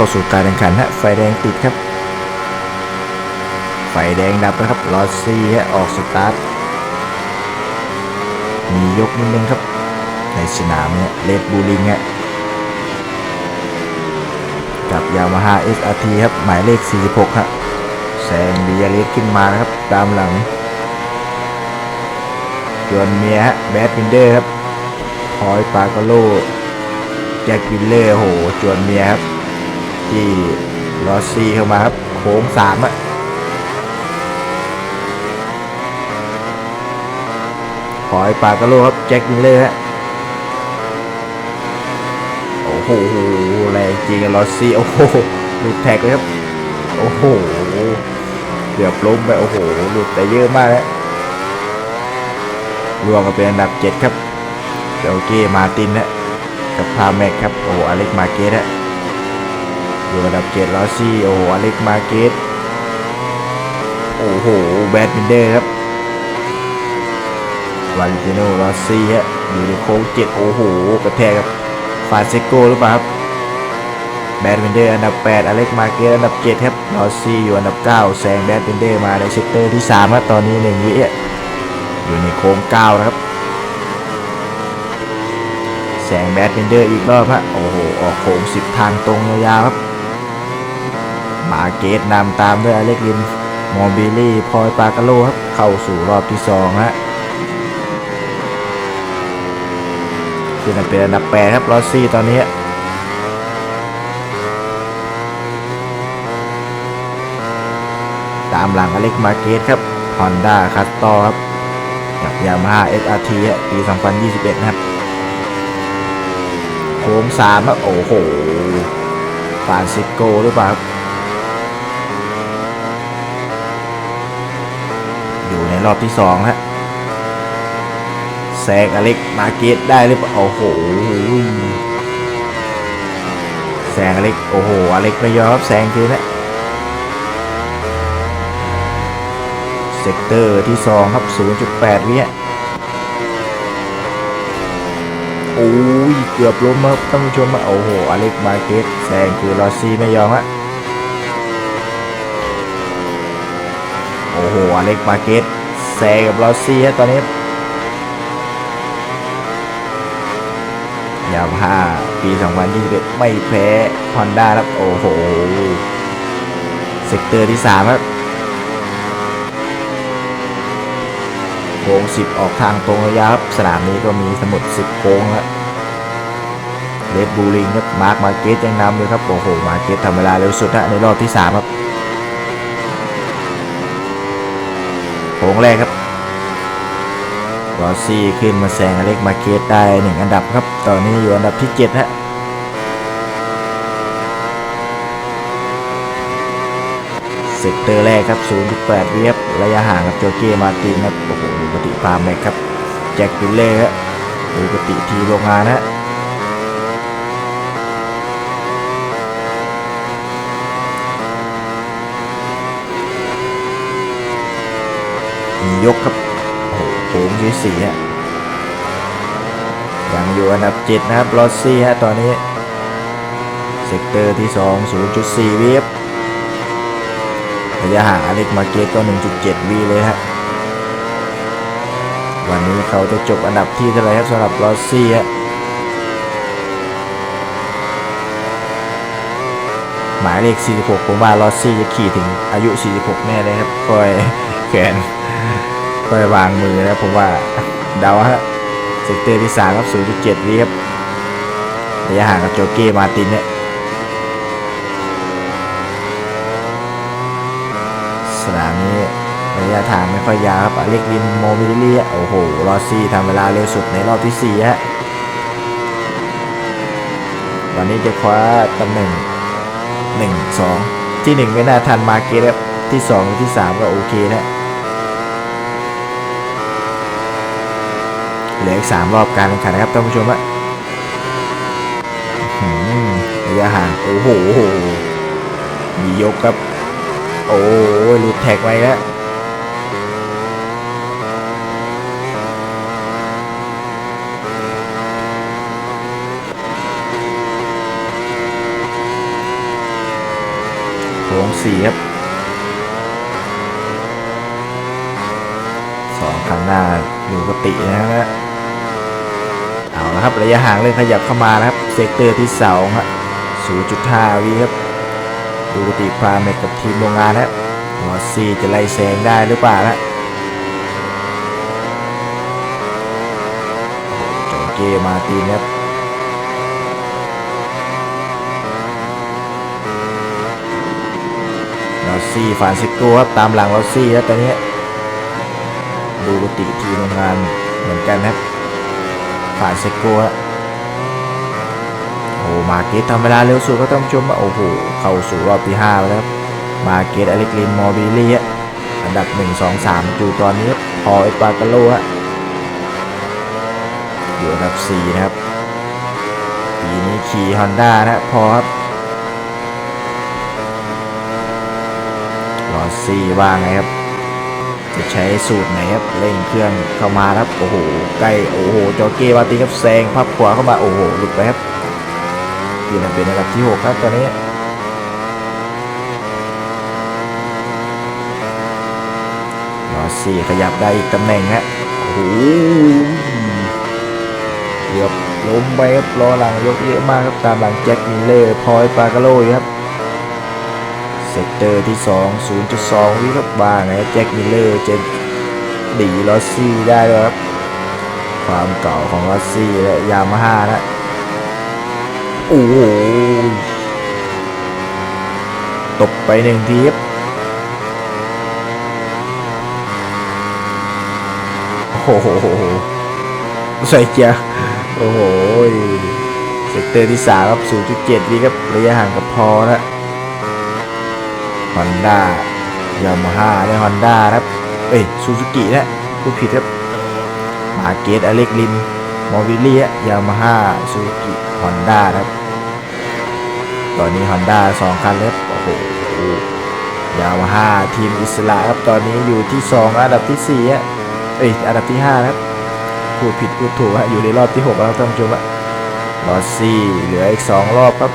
เข้าสู่การแข่งขันฮะไฟแดงติดครับ ไฟแดงดับแล้วครับลอสซี่ฮะออกสตาร์ทมียกนิดนึงครับ ในสนามเนี่ยเลดบูลิงฮะกับยามาฮ่า SRT ครับ หมายเลข 46ฮะแซงบียาเลสขึ้นมานะครับ ตามหลังจวนเมียฮะแบดวินเดอร์ครับพอยปากาโลแจ็ควิลเลอร์โห จวนเมียครับ ที่ลอซีเข้ามาครับ โค้งสามอะพอยปากาโลครับ แจ็ควิลเลอร์ฮะ โอ้โหแรงจริงลอซี่โอ้โหหลุดแท็กเลยครับ โอ้โหเกือบล้มไป โอ้โห หลุดแต่เยอะมากแล้วรวมกันเป็นอันดับ 7 ครับเดลเก้มาตินนะกับพาแม็กครับ โอ้อเล็กมาเกตฮะ อยู่อันดับ7ลอซี่โอ้โหอเล็กมาเกตโอ้โหแบดมินเดอร์ครับวาเลนติโนลอซี่ฮะอยู่ในโค้งเจ็ดโอ้โหกระแทกครับฟาเซโกหรือเปล่าครับแบดวินเดอร์อันดับ 8 อเล็กมาเกตอันดับ7ครับลอซี่อยู่อันดับ 9 แซงแบดวินเดอร์มาในเซกเตอร์ที่3ครับตอนนี้1วิอะอยู่ในโค้ง9นะครับแซงแบดวินเดอร์อีกรอบฮะโอ้โหออกโค้ง10 ทางตรงยาวๆครับาเกตนำตามด้วยอเล็กลินมอบิลี่พอยปากาโลครับเข้าสู่รอบที่2ฮะคือมันเป็นอันดับแปดครับลอสซี่ตอนนี้ตามหลังอเล็กมาเกตครับฮอนด้าคัสตอครับกับยามาฮ่า SRT อะปี 2021 นะครับ โค้งสามครับโอ้โหฟานซิโกหรือเปล่าครับอยู่ใน รอบที่สองฮะแซงอเล็กมาเกตได้หรือเปล่าโอ้โหแซงอเล็กโอ้โหอเล็กไม่ยอมครับแซงคืนนะเซกเตอร์ที่2ครับ 0.8 วิอะโอ้ยเกือบล้มครับท่านผู้ชมอะโอ้โหอเล็กมาเกตแซงคือลอซี่ไม่ยอมฮะโอ้โหอเล็กมาเกต แซงกับลอซี่ฮะตอนนี้ยามาฮ่าปี 2021 ไม่แพ้ฮอนด้าครับ โอ้โห เซกเตอร์ที่ 3 ครับโค้ง10 ออกทางตรงระยะครับ สนามนี้ก็มีสมุด 10 โค้งแล้วเลดบูริงครับ มาร์คมาเกตยังนำเลยครับ โอ้โห มาเกตทำเวลาเร็วสุดฮะในรอบที่ 3 ครับ โค้งแรกครับรอซี่ขึ้นมาแซงอเล็กมาเกตได้หนึ่งอันดับครับ ตอนนี้อยู่อันดับที่7ฮะเซกเตอร์แรกครับ0.8วิครับระยะห่างกับโจเก้มาตินครับโอ้โหปฏิปาแม็กครับ แจ็คปิลเล่ฮะดูปฏิทีโรงงานฮะ ยกครับโอ้โหโค้งที่สี่ฮะยังอยู่อันดับ7นะครับลอสซี่ฮะตอนนี้ เซกเตอร์ที่2 0.4วิครับระยะห่างอเล็กมาเกตก็1.7วิเลยฮะวันนี้เขาจะจบอันดับที่เท่าไหร่ครับสำหรับลอสซี่ฮะหมายเลข 46 ผมว่าลอสซี่จะขี่ถึงอายุ 46 แน่เลยครับค่อยแขน ค่อยวางมือนะผมว่าเดาฮะเซกเตอร์ที่3ครับ0.7วิครับระยะห่างกับโจเก้มาตินเนี่ยสนามนี้ระยะทางไม่ค่อยยาวครับอเล็กลินโมบิลลี่โอ้โหลอซี่ทำเวลาเร็วสุดในรอบที่4ฮะวันนี้จะคว้าตำแหน่ง1 2ที่1ไม่น่าทันมาเกตครับที่2หรือที่3ก็โอเคนะ เหลืออีกสามรอบการแข่งขันนะครับท่านผู้ชมฮะอื้อหือระยะห่างโอ้โหมียกครับ โอ้หลุดแท็กไว้แล้ว4ครับสองข้างหน้าอยู่ปกตินะฮะเอาละครับระยะห่างเริ่มขยับเข้ามานะครับเซกเตอร์ที่2ฮะ0.5วิครับดูปกติพราเมกกับทีมโรงงานนะครับหัวซีจะไล่แซงได้หรือเปล่านะโจเกมาตีนครับลอซี่ฟานซิโกครับตามหลังลอซี่ครับตอนนี้ดูปกติทีมโรงงานเหมือนกันครับ ฟรานซิสโกครับโอ้มาเกตทำเวลาเร็วสุดก็ต้องชมว่าโอ้โหเข้าสู่รอบที่5แล้วครับมาเกตอเล็กลินมอบิลี่ฮะอันดับ 1 2 3อยู่ตอนนี้พอเอปากาโลฮะอยู่อันดับ 4 นะครับปีนี้ขี่ฮอนด้านะพอครับลอซี่ว่าไงครับ ใช้สูตรไหนครับเร่งเครื่องเข้ามาครับโอ้โหใกล้โอ้โหจอเกวาตีครับแซงพับขวาเข้ามาโอ้โหหลุดไปครับอยู่ในเป็นอันดับที่6ครับตอนนี้ลอซี่ขยับได้อีกตำแหน่งฮะโอ้โหเกือบล้มไปครับล้อหลังยกเยอะมากครับตามหลังแจ็คมิลเลอร์พอยปากาโลยครับ ซกเตอร์ที่ 2 0.2 วิครับาไงแจ็คมิลเลอร์จะดีลอสซี่ได้ด้วยครับ ความเก่าของลอสซี่และยามาฮ่านะโอ้โหตบไปหนึ่งทีครับโอ้โหใส่เกียร์โอ้โหเซกเตอร์ที่3ครับ 0.7วิครับระยะห่างกับพอนะ ฮอนด้ายามาฮ่าและฮอนด้าครับ เอ้ยซูซูกินะพูดผิดครับมาเกตอเล็กลินมอวิลี่ยามาฮ่าซูซูกิฮอนด้าครับ ตอนนี้ฮอนด้าสองคันแล้วโอ้โหยามาฮ่าทีมอิสระครับตอนนี้อยู่ที่ 2 อันดับที่4ฮะเอ้ยอันดับที่5ครับพูดผิดพูดถูกฮะอยู่ในรอบที่6แล้วท่านผู้ชมฮะลอสซี่เหลืออีก 2 รอบครับ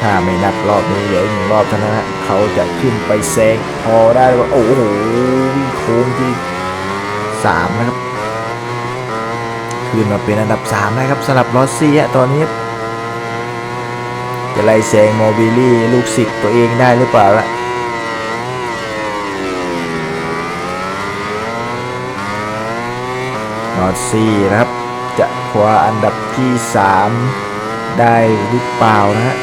ถ้าไม่นับรอบนี้เหลืออีกหนึ่งรอบเท่านั้นนะเขาจะขึ้นไปแซงพอได้ว่าโอ้โหโค้งที่สามนะครับขึ้นมาเป็นอันดับสามนะครับสำหรับลอสซี่อะตอนนี้จะไล่แซงโมบิลี่ลูกศิษย์ตัวเองได้หรือเปล่าละลอสซี่นะครับจะคว้าอันดับที่สามได้หรือเปล่านะฮะ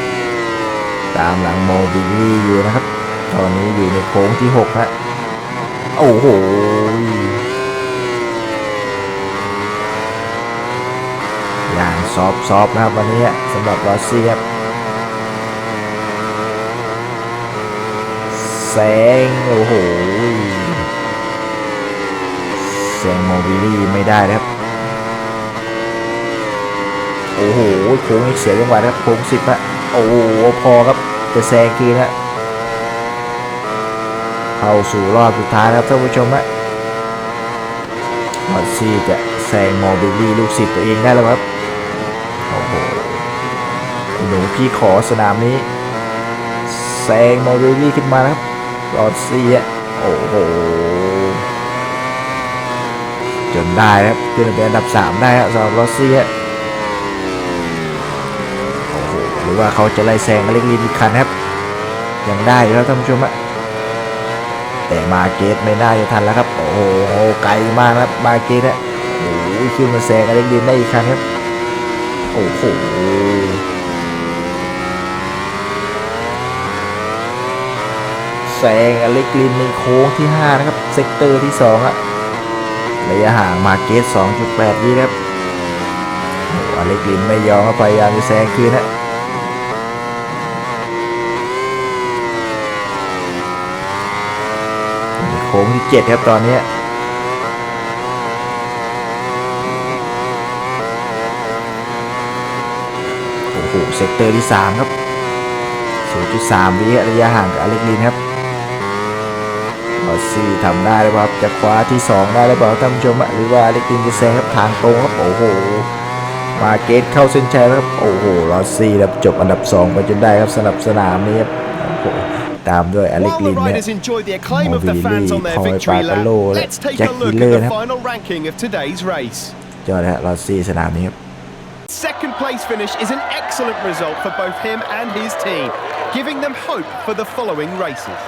ตามหลังโมบิลี่อยู่นะครับ ตอนนี้อยู่ในโค้งที่6ฮะโอ้โหอย่างซอฟซอฟนะครับวันนี้สำหรับรอสซี่ครับแซงโอ้โหแซงโมบิลี่ไม่ได้นะครับ โอ้โหโค้งเสียจังหวะครับโค้งสิบฮะโอ้โหพอครับ จะแซงคืนะเข้าสู่รอบสุดท้ายแล้วท่านผู้ชมฮะมอซี่จะแซงมอบิลี่ลูกศิษย์ตัวเองได้แล้วครับโอ้โหหนูพี่ขอสนามนี้ แซงมอบิลี่ขึ้นมานะครับมอซี่อะโอ้โหจนได้ครับขึ้นเป็นอันดับ 3 ได้ครับสำหรับลอซี่อะ ห รือว่าเขาจะไล่แซงอเล็กลินอีกคันครับ ยังได้แล้วท่านผู้ชมอะแต่มาเกตไม่น่าจะทันแล้วครับ โอ้โหไกลมากครับมาเกตอะโอ้โหขึ้นมาแซงอเล็กลินได้อีกคันครับ โอ้โหแซงอเล็กลินในโค้งที่ 5 นะครับ เซกเตอร์ที่ 2อะระยะห่างมาเกต2.8วิครับอเล็กลินไม่ยอมพยายามจะแซงคืนนะ โค้งที่7ครับตอนนี้โอ้โหเซกเตอร์ที่3ครับ0.3วิระยะห่างกับอเล็กลินครับลอสซี่ทำได้หรือเปล่าครับจะคว้าที่2ได้หรือเปล่าท่านผู้ชมหรือว่าอเล็กลินจะแซงครับทางตรงครับโอ้โหมาเกตเข้าเส้นชัยครับโอ้โหลอสซี่ครับจบอันดับ 2 ไปจนได้ครับสำหรับสนามนี้ครับโอ้โห ตามด้วยอเล็ก While ลิ the นเนี่ย riders enjoy the acclaim of the Movility, fans on their Paul victory lap, Bartolo และ let's take Jack a look Miller นะ at the final ranking of today's race. ยอดฮะลอสซี่สนามนี้ครับ Second place finish is an excellent result for both him and his team, giving them hope for the following races.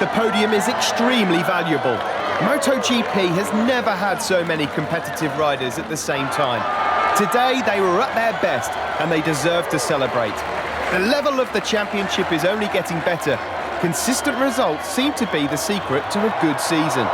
The podium is extremely valuable. MotoGP has never had so many competitive riders at the same time. Today, they were at their best and they deserve to celebrate. The level of the championship is only getting better. Consistent results seem to be the secret to a good season.